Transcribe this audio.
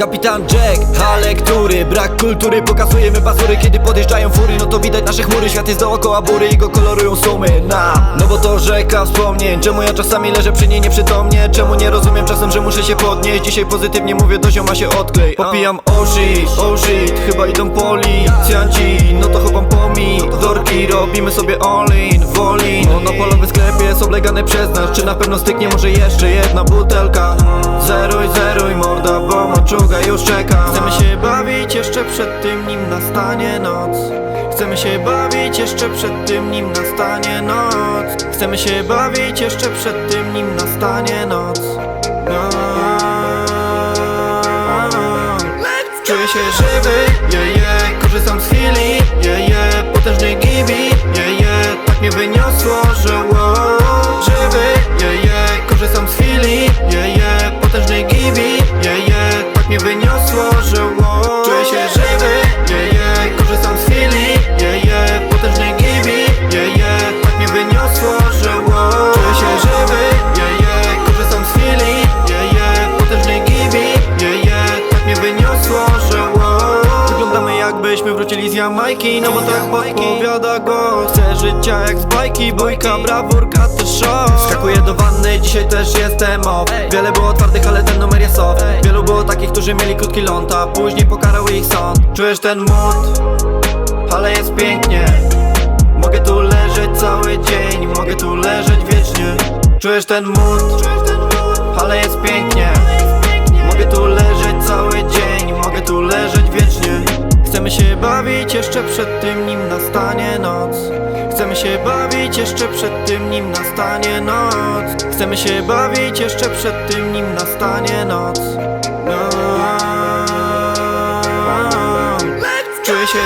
Kapitan Jack, a lektury Brak kultury, pokazujemy bazury Kiedy podjeżdżają fury, no to widać nasze chmury Świat jest dookoła bury i go kolorują sumy nam No bo to rzeka wspomnień Czemu ja czasami leżę przy niej nieprzytomnie? Czemu nie rozumiem czasem, że muszę się podnieść? Dzisiaj pozytywnie mówię, do zioma się odklej. Popijam oh shit, oh shit Chyba idą policjanci. No to chowam pomi Dorki, robimy sobie all-in, wolin Monopolowy sklep jest oblegany przez nas Czy na pewno styknie może jeszcze jedna butelka? Zeruj, już czeka. Chcemy się bawić jeszcze przed tym, nim nastanie noc. Chcemy się bawić jeszcze przed tym, nim nastanie noc. Chcemy się bawić jeszcze przed tym, nim nastanie noc. Czuję się żywy, je, wow, czuję się żywy, je, je, korzystam Jamajki No bo tak podpowiada go. Chcę życia jak z bajki Bójka, brawurka, to show Skakuję do wanny, dzisiaj też jestem off. Wiele było twardych, ale ten numer jest off. Wielu było takich, którzy mieli krótki ląd A później pokarał ich sąd. Czujesz ten mód? Ale jest pięknie. Mogę tu leżeć cały dzień Mogę tu leżeć wiecznie. Czujesz ten mód? Ale jest pięknie jeszcze przed tym, nim nastanie noc. Chcemy się bawić jeszcze przed tym, nim nastanie noc. Chcemy się bawić jeszcze przed tym, nim nastanie noc. No. Czuję się